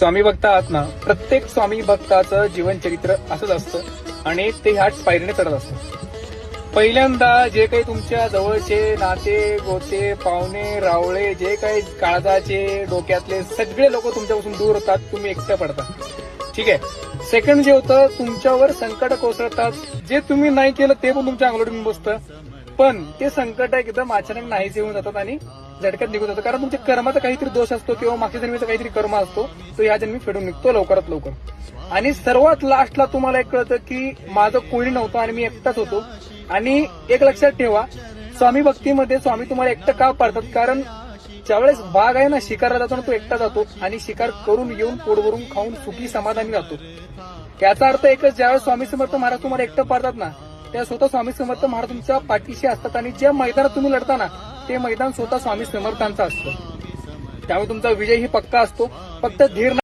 स्वामी भक्त आहात ना प्रत्येक स्वामी भक्ताचं जीवनचरित्र असंच असतं आणि ते ह्याच पायरीने चढत असतं. पहिल्यांदा जे काही तुमच्या जवळचे नाते गोते पाहुणे रावळे जे काही काळजाचे डोक्यातले सगळे लोक तुमच्यापासून दूर होतात तुम्ही एकटं पडता ठीक आहे? सेकंड जे होतं तुमच्यावर संकट कोसळतात. जे तुम्ही नाही केलं ते पण तुमच्या अंगलोडून बसतं. पण ते संकट एकदम अचानक नाहीसे होऊन जातात आणि झटक्यात निघून जातं. कारण तुमच्या कर्माचा काहीतरी दोष असतो किंवा मागच्या जन्मीचा काहीतरी कर्म असतो तो या जन्मी फेडून निघतो लवकरात लवकर. आणि सर्वात लास्टला तुम्हाला एक कळतं की माझं कोणी नव्हतं आणि मी एकटाच होतो. आणि एक लक्षात ठेवा स्वामी भक्तीमध्ये स्वामी तुम्हाला एकटं का पाडतात? कारण ज्यावेळेस वाघ आहे ना शिकारला जातो ना तो एकटा जातो आणि शिकार करून येऊन पोट भरून खाऊन सुखी समाधानी जातो याचा अर्थ एकच ज्यावेळेस स्वामी समर्थ महाराज तुम्हाला एकटं पाडतात ना त्या स्वतः स्वामी समर्थ महाराज तुमच्या पाठीशी असतात आणि ज्या मैदानात तुम्ही लढता ना ते मैदान स्वतः स्वामी समर्थांचं असतं. त्यामुळे तुमचा विजय ही पक्का असतो. फक्त धीर